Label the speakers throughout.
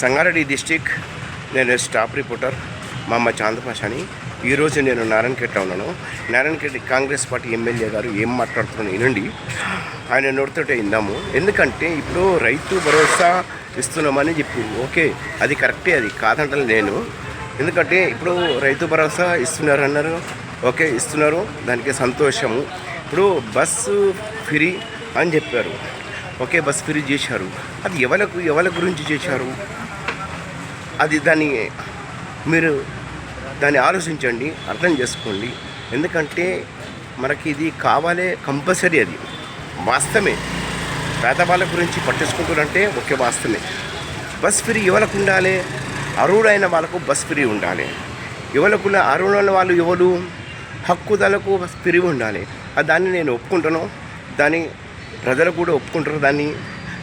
Speaker 1: Sangareddy district నేను staff reporter మా అమ్మ చాందపాషాని ఈరోజు నేను నారాయణఖేట్లో ఉన్నాను నారాయణఖేట్ కాంగ్రెస్ పార్టీ ఎమ్మెల్యే గారు ఏం మాట్లాడుతున్నాను వినండి. ఆయన నోటితోటే ఇందాము ఎందుకంటే ఇప్పుడు రైతు భరోసా ఇస్తున్నామని చెప్పి ఓకే అది కరెక్టే అది కాదంటే నేను. ఎందుకంటే ఇప్పుడు రైతు భరోసా ఇస్తున్నారు అన్నారు. ఓకే ఇస్తున్నారు. దానికి సంతోషము. ఇప్పుడు బస్సు ఫ్రీ అని చెప్పారు. ఓకే బస్ ఫ్రీ చేశారు. అది ఎవరికి ఎవరి గురించి చేశారు? అది దాన్ని మీరు దాన్ని ఆలోచించండి అర్థం చేసుకోండి. ఎందుకంటే మనకి ఇది కావాలే కంపల్సరీ అది. వాస్తవమే. పేదవాళ్ళ గురించి పట్టించుకుంటారంటే ఒకే వాస్తవమే. బస్ ఫ్రీ ఎవరికి ఉండాలి అరువులైన వాళ్ళకు బస్ ఫ్రీ ఉండాలి. ఎవరికి అరువులైన వాళ్ళు ఎవరు? హక్కుదలకు బస్ ఫ్రీ ఉండాలి. దాన్ని నేను ఒప్పుకుంటాను. దాన్ని ప్రజలు కూడా ఒప్పుకుంటారు. దాన్ని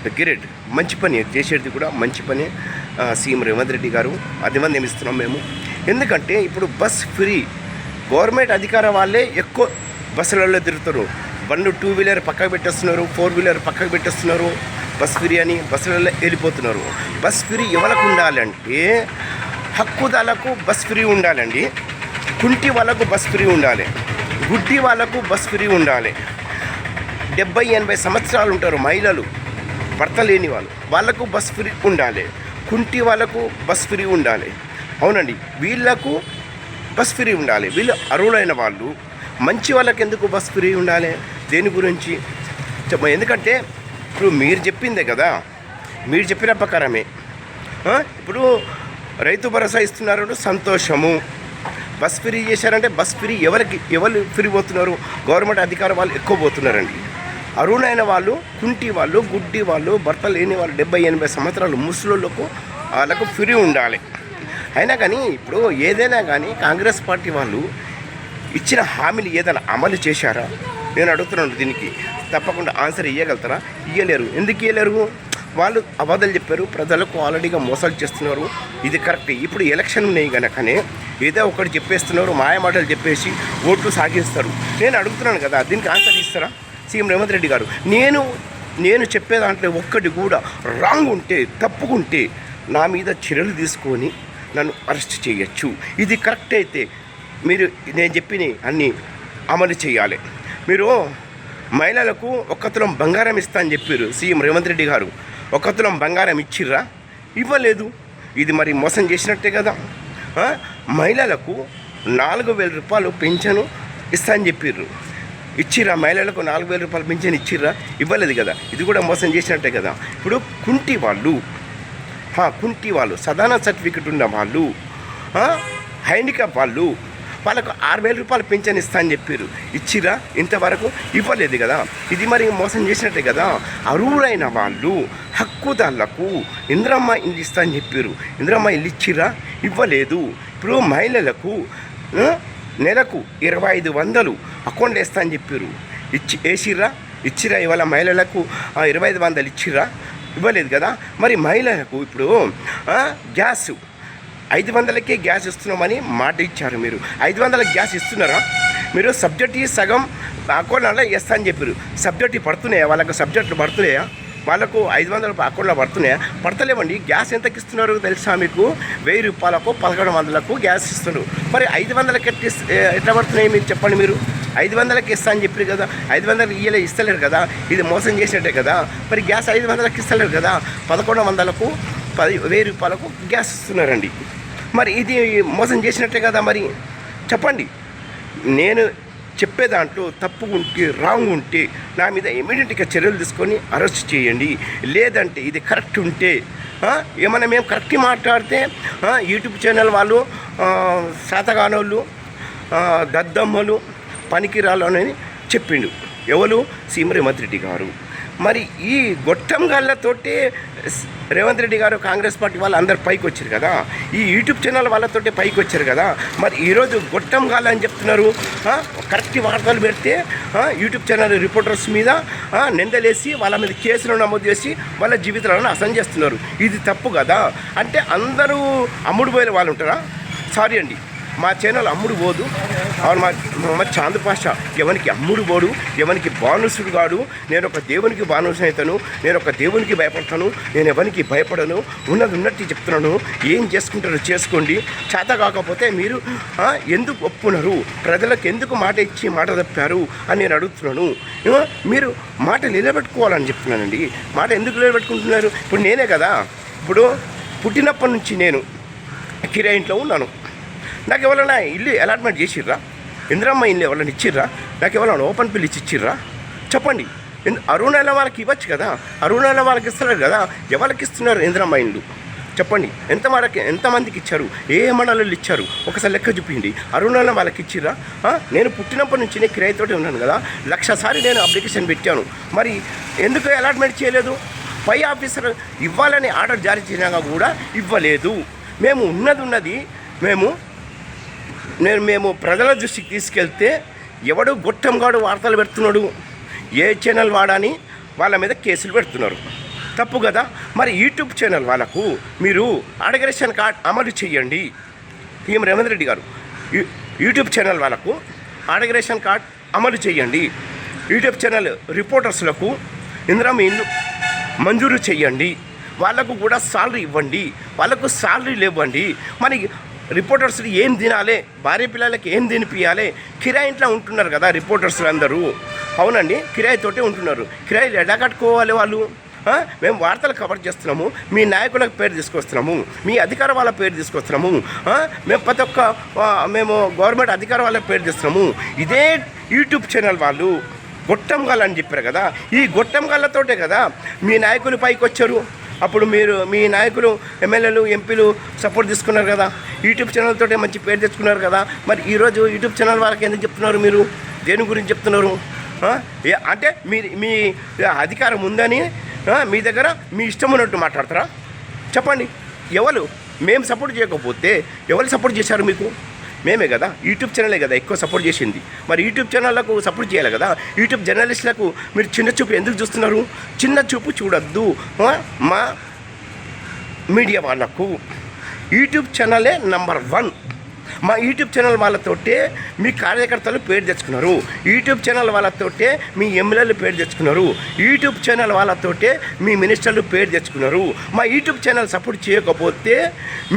Speaker 1: గిరెట్ మంచి పని చేసేది కూడా మంచి పని. సీఎం రేవంత్ రెడ్డి గారు అది మంది మేము. ఎందుకంటే ఇప్పుడు బస్ ఫ్రీ గవర్నమెంట్ అధికార వాళ్ళే ఎక్కువ బస్సులలో తిరుగుతారు. బండ్లు టూ వీలర్ పక్కకు పెట్టేస్తున్నారు ఫోర్ వీలర్ పక్కకు పెట్టేస్తున్నారు బస్ ఫ్రీ అని బస్సులలో వెళ్ళిపోతున్నారు. బస్ ఫ్రీ ఎవరికి ఉండాలంటే హక్కుదాలకు బస్ ఫ్రీ ఉండాలండి కుంటి వాళ్ళకు బస్ ఫ్రీ ఉండాలి గుడ్డి వాళ్ళకు బస్ ఫ్రీ ఉండాలి. డెబ్బై ఎనభై సంవత్సరాలు ఉంటారు మహిళలు భర్త లేని వాళ్ళు వాళ్ళకు బస్ ఫ్రీ ఉండాలి. కుంటి వాళ్ళకు బస్ ఫ్రీ ఉండాలి. అవునండి వీళ్ళకు బస్ ఫ్రీ ఉండాలి. వీళ్ళు అర్హులైన వాళ్ళు. మంచి వాళ్ళకి ఎందుకు బస్ ఫ్రీ ఉండాలి? దేని గురించి? ఎందుకంటే ఇప్పుడు మీరు చెప్పిందే కదా. మీరు చెప్పిన ప్రకారమే. ఇప్పుడు రైతు భరోసా ఇస్తున్నారు సంతోషము. బస్ ఫ్రీ చేశారంటే బస్ ఫ్రీ ఎవరికి ఎవరు ఫ్రీ పోతున్నారు? గవర్నమెంట్ అధికారులు వాళ్ళు ఎక్కువ పోతున్నారండి. అరుణైన వాళ్ళు కుంటి వాళ్ళు గుడ్డి వాళ్ళు భర్త లేని వాళ్ళు డెబ్బై ఎనభై సంవత్సరాలు ముసలోళ్ళకు వాళ్ళకు ఫ్రీ ఉండాలి. అయినా కానీ ఇప్పుడు ఏదైనా కానీ కాంగ్రెస్ పార్టీ వాళ్ళు ఇచ్చిన హామీలు ఏదైనా అమలు చేశారా? నేను అడుగుతున్నాను దీనికి. తప్పకుండా ఆన్సర్ ఇవ్వగలుగుతారా ఇవ్వలేరు ఎందుకు ఇవ్వలేరు వాళ్ళు అబద్ధాలు చెప్పారు. ప్రజలకు ఆల్రెడీగా మోసాలు చేస్తున్నారు. ఇది కరెక్ట్. ఇప్పుడు ఎలక్షన్ ఉన్నాయి కనుకనే ఏదో ఒకటి చెప్పేస్తున్నారు మాయమాటలు చెప్పేసి ఓట్లు సాగిస్తారు. నేను అడుగుతున్నాను కదా దీనికి ఆన్సర్ ఇస్తారా? సీఎం రేవంత్ రెడ్డి గారు నేను నేను చెప్పే దాంట్లో ఒక్కటి కూడా రాంగ్ ఉంటే తప్పుకుంటే నా మీద చర్యలు తీసుకొని నన్ను అరెస్ట్ చేయొచ్చు. ఇది కరెక్ట్ అయితే మీరు నేను చెప్పిన అన్నీ అమలు చేయాలి. మీరు మహిళలకు ఒక తులం బంగారం ఇస్తా అని చెప్పారు సీఎం రేవంత్ రెడ్డి గారు. ఒక తులం బంగారం ఇచ్చిర్రా? ఇవ్వలేదు. ఇది మరి మోసం చేసినట్టే కదా. మహిళలకు నాలుగు వేల రూపాయలు పెన్షన్ ఇస్తా అని చెప్పారు ఇచ్చిరా మహిళలకు నాలుగు వేల రూపాయలు పింఛన్ ఇచ్చిర్రా? ఇవ్వలేదు కదా. ఇది కూడా మోసం చేసినట్టే కదా. ఇప్పుడు కుంటి వాళ్ళు కుంటి వాళ్ళు సదాన సర్టిఫికెట్ ఉన్న వాళ్ళు హ్యాండిక్యాప్ వాళ్ళు వాళ్ళకు ఆరు వేల రూపాయలు పెన్షన్ ఇస్తా అని చెప్పారు ఇచ్చిరా ఇంతవరకు ఇవ్వలేదు కదా. ఇది మరి మోసం చేసినట్టే కదా. అరువులైన వాళ్ళు హక్కుదారులకు ఇంద్రమ్మ ఇల్లు ఇస్తా అని చెప్పారు ఇంద్రమ్మ ఇల్లు ఇచ్చిరా ఇవ్వలేదు. ఇప్పుడు మహిళలకు నెలకు ఇరవై ఐదు వందలు అకౌంట్ వేస్తా అని చెప్పారు ఇచ్చి వేసిర్రా? ఇచ్చిరా ఇవాళ మహిళలకు ఇరవై ఐదు వందలు ఇచ్చిర్రా? ఇవ్వలేదు కదా? మరి మహిళలకు ఇప్పుడు గ్యాస్. ఐదు వందలకే గ్యాస్ ఇస్తున్నామని మాట ఇచ్చారు మీరు. ఐదు వందల గ్యాస్ ఇస్తున్నారా? మీరు సబ్జెక్ట్ సగం అకౌంట్లో వేస్తా అని చెప్పారు సబ్జెక్ట్ పడుతున్నాయా? వాళ్ళకు సబ్జెక్టులు పడుతున్నాయా? వాళ్ళకు ఐదు వందల అకౌంట్లో పడుతున్నాయా? పడతలేవండి. గ్యాస్ ఎంతకి ఇస్తున్నారు తెలుసా మీకు? వెయ్యి రూపాయలకు పదకొండు వందలకు గ్యాస్ ఇస్తున్నారు. మరి ఐదు వందలకి ఎట్లా ఎట్లా పడుతున్నాయి మీరు చెప్పండి మీరు? ఐదు వందలకి ఇస్తా అని చెప్పారు కదా. ఐదు వందలకి ఇయ్యలే ఇస్తలేరు కదా. ఇది మోసం చేసినట్టే కదా. మరి గ్యాస్ ఐదు వందలకి ఇస్తలేరు కదా. పదకొండు వందలకు పది వెయ్యి రూపాయలకు గ్యాస్ ఇస్తున్నారండి. మరి ఇది మోసం చేసినట్టే కదా మరి? చెప్పండి. నేను చెప్పే దాంట్లో తప్పు ఉంటే రాంగ్ ఉంటే నా మీద ఇమీడియట్గా చర్యలు తీసుకొని అరెస్ట్ చేయండి. లేదంటే ఇది కరెక్ట్ ఉంటే ఏమైనా మేము కరెక్ట్ మాట్లాడితే యూట్యూబ్ ఛానల్ వాళ్ళు శాతగానోళ్ళు దద్దమ్మలు పనికిరాలు అని చెప్పిండు. ఎవరు? సీఎం రేవంత్ రెడ్డి గారు. మరి ఈ గొట్టం గళ్ళతోటి రేవంత్ రెడ్డి గారు కాంగ్రెస్ పార్టీ వాళ్ళు అందరు పైకి వచ్చారు కదా? ఈ యూట్యూబ్ ఛానల్ వాళ్ళతోటి పైకి వచ్చారు కదా? మరి ఈరోజు గొట్టం గాల అని చెప్తున్నారు కరెక్ట్ వార్తలు పెడితే యూట్యూబ్ ఛానల్ రిపోర్టర్స్ మీద నిందలేసి వాళ్ళ మీద కేసులు నమోదు చేసి వాళ్ళ జీవితాలను అసం చేస్తున్నారు. ఇది తప్పు కదా? అంటే అందరూ అమ్ముడుపోయిన వాళ్ళు ఉంటారా? సారీ అండి. మా ఛానల్ అమ్ముడు పోదు. అవును మా మా చాంద్ పాష ఎవరికి అమ్ముడు పోడు ఎవరికి బానుసుడు కాడు నేను ఒక దేవునికి బానుసు అవుతాను నేను ఒక దేవునికి భయపడతాను నేను ఎవరికి భయపడను ఉన్నది ఉన్నట్టు చెప్తున్నాను ఏం చేసుకుంటారో చేసుకోండి. చేత కాకపోతే మీరు ఎందుకు ఒప్పున్నారు ప్రజలకు ఎందుకు మాట ఇచ్చి మాట తప్పారు అని నేను అడుగుతున్నాను. మీరు మాట నిలబెట్టుకోవాలని చెప్తున్నానండి. మాట ఎందుకు నిలబెట్టుకుంటున్నారు? ఇప్పుడు నేనే కదా. ఇప్పుడు పుట్టినప్పటి నుంచి నేను కిరాయి ఇంట్లో ఉన్నాను. నాకు ఎవరైనా ఇల్లు అలాట్మెంట్ చేసిర్రా? ఇందిరమ్మ ఇల్లు ఎవరైనా ఇచ్చిర్రా? నాకు ఎవరైనా ఓపెన్ పిల్లి ఇచ్చి ఇచ్చిర్రా? చెప్పండి. అరుణాల వాళ్ళకి ఇవ్వచ్చు కదా? అరుణాల వాళ్ళకి ఇస్తున్నారు కదా? ఎవరికి ఇస్తున్నారు ఇందిరమ్మ ఇల్లు? చెప్పండి. ఎంత మనకి ఎంతమందికి ఇచ్చారు? ఏ మండలాలు ఇచ్చారు? ఒకసారి లెక్క చూపించండి. అరుణాల వాళ్ళకి ఇచ్చిర్రా? నేను పుట్టినప్పటి నుంచి నేను కిరాయితోటి ఉన్నాను కదా? లక్షసారి నేను అప్లికేషన్ పెట్టాను. మరి ఎందుకు అలాట్మెంట్ చేయలేదు? పై ఆఫీసర్ ఇవ్వాలని ఆర్డర్ జారీ చేసినాక కూడా ఇవ్వలేదు. మేము ఉన్నది ఉన్నది మేము నేను మేము ప్రజల దృష్టికి తీసుకెళ్తే ఎవడు గొట్టంగాడు వార్తలు పెడుతున్నాడు ఏ ఛానల్ వాడని వాళ్ళ మీద కేసులు పెడుతున్నారు. తప్పు కదా? మరి యూట్యూబ్ ఛానల్ వాళ్ళకు మీరు అడగరేషన్ కార్డ్ అమలు చేయండి. పిఎం రేవంత్ రెడ్డి గారు యూట్యూబ్ ఛానల్ వాళ్ళకు అడగరేషన్ కార్డ్ అమలు చేయండి. యూట్యూబ్ ఛానల్ రిపోర్టర్స్లకు ఇందిరా మీ ఇల్లు మంజూరు చేయండి. వాళ్ళకు కూడా సాలరీ ఇవ్వండి. వాళ్ళకు సాలరీలు ఇవ్వండి మరి రిపోర్టర్స్ ఏం తినాలి? భార్య పిల్లలకి ఏం తినిపించాలి కిరాయి ఇంట్లో ఉంటున్నారు కదా రిపోర్టర్స్ అందరూ. అవునండి కిరాయితోటే ఉంటున్నారు. కిరాయిలు ఎలా కట్టుకోవాలి వాళ్ళు? మేము వార్తలు కవర్ చేస్తున్నాము మీ నాయకులకు పేరు తీసుకొస్తున్నాము మీ అధికార వాళ్ళ పేరు తీసుకొస్తున్నాము మేము ప్రతి ఒక్క మేము గవర్నమెంట్ అధికార వాళ్ళ పేరు తీస్తున్నాము. ఇదే యూట్యూబ్ ఛానల్ వాళ్ళు గొట్టం అని చెప్పారు కదా. ఈ గొట్టంగల్లతోటే కదా మీ నాయకులు పైకి వచ్చారు అప్పుడు మీరు మీ నాయకులు ఎమ్మెల్యేలు ఎంపీలు సపోర్ట్ తీసుకున్నారు కదా. యూట్యూబ్ ఛానల్ తోటే మంచి పేరు తెచ్చుకున్నారు కదా. మరి ఈరోజు యూట్యూబ్ ఛానల్ వాళ్ళకి ఎందుకు చెప్తున్నారు మీరు? దేని గురించి చెప్తున్నారు? ఏ- అంటే మీ మీ అధికారం ఉందని మీ దగ్గర మీ ఇష్టం ఉన్నట్టు మాట్లాడతారా? చెప్పండి. ఎవరు? మేము సపోర్ట్ చేయకపోతే ఎవరు సపోర్ట్ చేశారు మీకు? మేమే కదా యూట్యూబ్ ఛానలే కదా ఎక్కువ సపోర్ట్ చేసింది. మరి యూట్యూబ్ ఛానళ్ళకు సపోర్ట్ చేయాలి కదా యూట్యూబ్ జర్నలిస్టులకు మీరు చిన్న చూపు ఎందుకు చూస్తున్నారు? చిన్న చూపు చూడొద్దు మా మీడియా వాళ్ళకు. యూట్యూబ్ ఛానలే నంబర్ వన్ మా యూట్యూబ్ ఛానల్ వాళ్ళతోటే మీ కార్యకర్తలు పేరు తెచ్చుకున్నారు. యూట్యూబ్ ఛానల్ వాళ్ళతోటే మీ ఎమ్మెల్యేలు పేరు తెచ్చుకున్నారు. యూట్యూబ్ ఛానల్ వాళ్ళతోటే మీ మినిస్టర్లు పేరు తెచ్చుకున్నారు. మా యూట్యూబ్ ఛానల్ సపోర్ట్ చేయకపోతే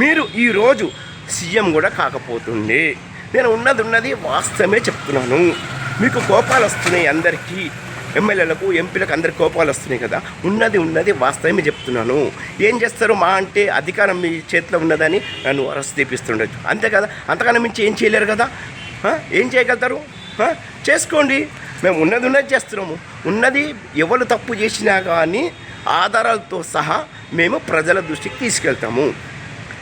Speaker 1: మీరు ఈరోజు సీఎం కూడా కాకపోతుండే. నేను ఉన్నది ఉన్నది వాస్తవమే చెప్తున్నాను. మీకు కోపాలు వస్తున్నాయి అందరికీ. ఎమ్మెల్యేలకు ఎంపీలకు అందరి కోపాలు వస్తున్నాయి కదా. ఉన్నది ఉన్నది వాస్తవమే చెప్తున్నాను. ఏం చేస్తారు? మా అంటే అధికారం మీ చేతిలో ఉన్నదని నన్ను అరెస్ట్ తీపిస్తుండొచ్చు అంతే కదా? అంతకన్నా మించి ఏం చేయలేరు కదా? ఏం చేయగలుగుతారు? చేసుకోండి. మేము ఉన్నది ఉన్నది చేస్తున్నాము. ఉన్నది ఎవరు తప్పు చేసినా కానీ ఆధారాలతో సహా మేము ప్రజల దృష్టికి తీసుకెళ్తాము.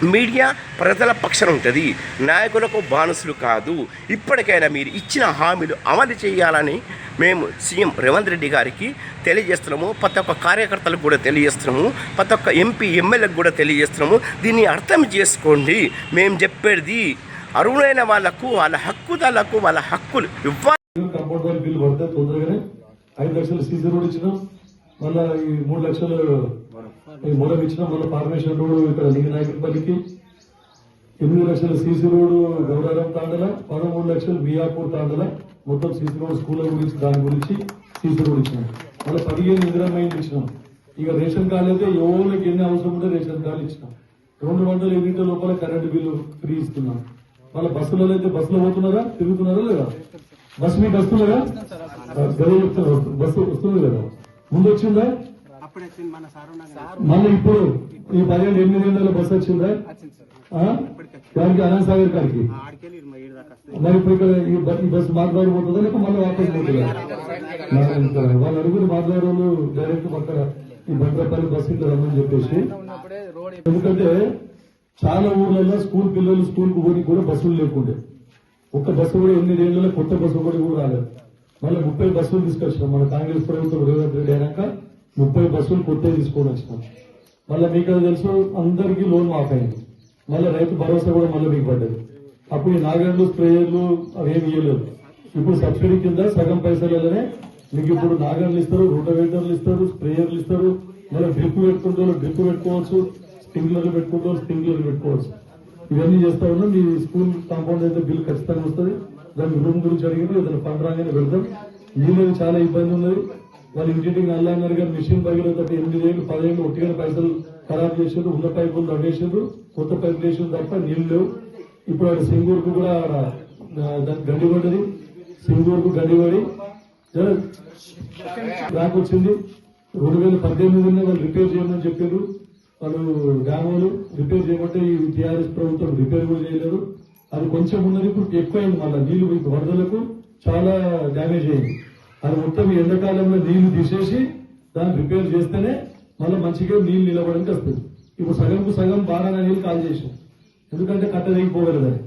Speaker 1: మీడియా ప్రజల పక్షం ఉంటుంది. నాయకులకు బానిసలు కాదు. ఇప్పటికైనా మీరు ఇచ్చిన హామీలు అమలు చేయాలని మేము సీఎం రేవంత్ రెడ్డి గారికి తెలియజేస్తున్నాము. ప్రతి ఒక్క కార్యకర్తలకు కూడా తెలియజేస్తున్నాము. ప్రతి ఒక్క ఎంపీ ఎమ్మెల్యేలకు కూడా తెలియజేస్తున్నాము. దీన్ని అర్థం చేసుకోండి. మేము చెప్పేది అరువులైన వాళ్ళకు వాళ్ళ హక్కుదారులకు వాళ్ళ హక్కులు ఇవ్వాలి.
Speaker 2: ఐదు లక్షలు సీసీ రోడ్ ఇచ్చినాం. ఈ మూడు లక్షలు మూలం ఇచ్చిన మళ్ళీ ఫార్మేషన్ రోడ్ ఇక్కడ లింగనాయకపల్లికి ఎనిమిది లక్షల సీసీ రోడ్ గౌరవం తాండల పదమూడు లక్షలు బియాపూర్ తాండల. మొత్తం సీసీ రోడ్ స్కూల్ గురించి దాని గురించి సీసీ రోడ్ ఇచ్చినాం మళ్ళీ పదిహేను ఇందిరామైంది ఇచ్చినాం. ఇక రేషన్ కార్డు అయితే ఎవరికి ఎన్ని అవసరం ఉంటే రేషన్ కార్డు ఇచ్చినాం. రెండు వందల యూనిట్ల లోపల కరెంటు బిల్లు ఫ్రీ ఇస్తున్నాం. మళ్ళీ బస్సులలో అయితే బస్సులో పోతున్నారా? తిరుగుతున్నారా లేదా? బస్సు మీకు వస్తున్నారా గదే బస్సు వస్తుంది కదా. ముందు వచ్చిందా? మళ్ళీ ఇప్పుడు ఈ పదిహేను ఎనిమిది నెలల బస్సు వచ్చిందా? దానికి అనంత సాగర్ కాడికి?
Speaker 3: వస్తుంది.
Speaker 2: మరి ఇప్పుడు ఇక్కడ ఈ బస్ ఈ బస్సు మాట్లాడిపోతుందా లేక మళ్ళీ వాపస్ పోతుందా? వాళ్ళ అడుగులు మాట్లాడే వాళ్ళు డైరెక్ట్ పక్కన ఈ భద్రపల్లి బస్సు ఇట్లా రమ్మని చెప్పేసి. ఎందుకంటే చాలా ఊర్లలో స్కూల్ పిల్లలు స్కూల్కు పోయి కూడా బస్సులు లేకుండే. ఒక్క బస్సు కూడా ఎనిమిది ఏళ్ళలో కొత్త బస్సు కూడా కూడా రాలేదు. మళ్ళీ ముప్పై బస్సులు తీసుకొచ్చినాం. మన కాంగ్రెస్ ప్రభుత్వం రేవంత్ రెడ్డి అయినాక ముప్పై బస్సులు కొట్టే తీసుకొని వచ్చినాం మళ్ళీ మీకు అది తెలుసు అందరికీ లోన్ మాఫ్ అయింది. మళ్ళీ రైతు భరోసా కూడా మళ్ళీ మీకు పడ్డది. అప్పుడు ఈ నాగండ్లు స్ప్రేయర్లు అవేమి ఇవ్వలేదు ఇప్పుడు సబ్సిడీ కింద సగం పైసలనే మీకు ఇప్పుడు నాగండ్లు ఇస్తారు రూటవేటర్లు ఇస్తారు స్ప్రేయర్లు ఇస్తారు. మళ్ళీ డ్రిప్ పెట్టుకుంటారు డ్రిప్ పెట్టుకోవచ్చు స్ప్రింక్లర్లు పెట్టుకుంటారు స్ప్రింక్లర్లు పెట్టుకోవచ్చు. ఇవన్నీ చేస్తా ఉన్నాం. మీ స్కూల్ కాంపౌండ్ అయితే బిల్ ఖచ్చితంగా వస్తుంది. దాని రూమ్ గురించి అడిగింది ఏదైనా ఫండ్ రాగానే పెడతాం. నీళ్ళు చాలా ఇబ్బంది ఉన్నది. వాళ్ళు ఇంటింటికి నల్ల గారు మిషన్ పగిలిన తర్వాత ఎనిమిది వేలు పదిహేను ఒట్టిగా పైసలు ఖరాబ్ చేసారు ఉన్న పైపులు తవ్వేసారు కొత్త పైపులు వేసారు తప్ప నీళ్ళు లేవు. ఇప్పుడు ఆడ సింగూరుకు కూడా ఆడ, గడ్డి పడ్డది. సింగూరుకు గడ్డి పడి రాకొచ్చింది. రెండు వేల పద్దెనిమిదిలో వాళ్ళు రిపేర్ చేయమని చెప్పారు. వాళ్ళు డ్యాములు రిపేర్ చేయమంటే ఈ టీఆర్ఎస్ ప్రభుత్వం రిపేర్ కూడా చేయలేదు. అది కొంచెం ఉన్నది ఇప్పుడు ఎక్కువైంది. మళ్ళీ నీళ్ళు వరదలకు చాలా డ్యామేజ్ అయింది. అది మొత్తం ఈ ఎండాకాలంలో నీళ్ళు తీసేసి దాన్ని రిపేర్ చేస్తేనే మళ్ళీ మంచిగా నీళ్ళు నిలబడడానికి వస్తుంది. ఇప్పుడు సగంకు సగం బాగా నీళ్ళు కాల్ చేసాం. ఎందుకంటే కట్ట దిగిపోగలదని